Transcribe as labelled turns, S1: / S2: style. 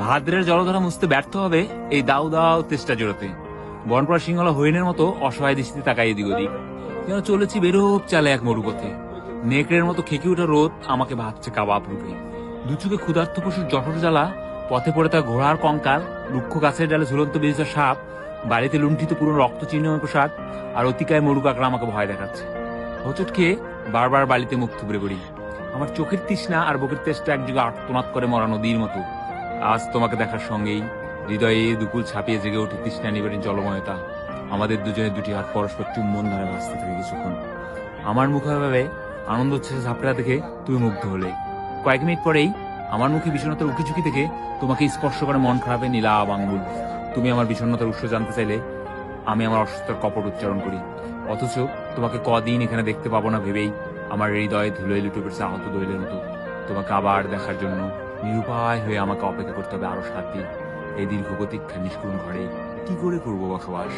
S1: ভাদ্রের জলধারা মুছতে ব্যর্থ হবে এই দাউ দাউ তেষ্টা জোড়াতে। বনপড়া সিংহলা হরিণের মতো অসহায় দৃষ্টিতে তাকাই এদিক ওদিক। যেন চলেছি বেরোপ চালে এক মরুপথে নেকড়ের মতো খেকে ওঠা রোদ আমাকে ভাবছে কাবাব রূপে। দুচুকে ক্ষুধার্ত পশুর জঠর জ্বালা, পথে পড়ে তার ঘোড়ার কঙ্কাল, রুক্ষ গাছের ডালে ঝুলন্ত বেজা সাপ, বাড়িতে লুণ্ঠিত পুরো রক্ত চিহ্ন পোশাক আর অতিকায় মরু কাকড়া আমাকে ভয় দেখাচ্ছে। হোঁচট খেয়ে বারবার বালিতে মুখ থুবড়ে পড়ি। আমার চোখের তৃষ্ণা আর বুকের তেষ্টা একযুগে আর্তনাদ করে মরা নদীর মতো। আজ তোমাকে দেখার সঙ্গেই হৃদয়ে দুকুল ছাপিয়ে জেগে ওঠে তৃষ্ণা নিবারণ জলময়তা। আমাদের দুজনের দুটি হাত পরস্পর চুম্বন ধরে ভাসতে থাকে কিছুক্ষণ। আমার মুখে ভাবে আনন্দ উচ্ছ্বাসে ঝাপড়া দেখে তুমি মুগ্ধ হলে। কয়েক মিনিট পরেই আমার মুখে বিষণ্ণতার উকি ঝুঁকি থেকে তোমাকে স্পর্শ করে মন খারাপে নীলাব আঙ্গুল। তুমি আমার বিষণ্ণতার উৎস জানতে চাইলে আমি আমার অসুস্থতার কপট উচ্চারণ করি। অথচ তোমাকে কদিন এখানে দেখতে পাবো না ভেবেই আমার হৃদয়ে ধুলোয় লুটে পড়ছে আহত দৈলের মতো। তোমাকে আবার দেখার জন্য নিরুপায় হয়ে আমাকে অপেক্ষা করতে হবে আরও সাত দিন এই দীর্ঘ প্রতীক্ষা নিষ্কুণ ঘরে কি করে করব বসবাস.